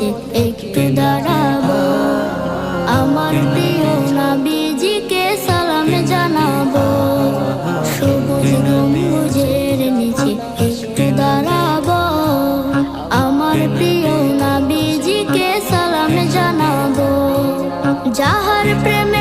নিচে একটু দাঁড়াবো। আমার প্রিয় নাবিজিকে সালাম জানাব। সবুজ গম্বুজের নিচে একটু দাঁড়াবো। আমার প্রিয় নাবিজিকে সালাম জানাব। যাহার প্রেমে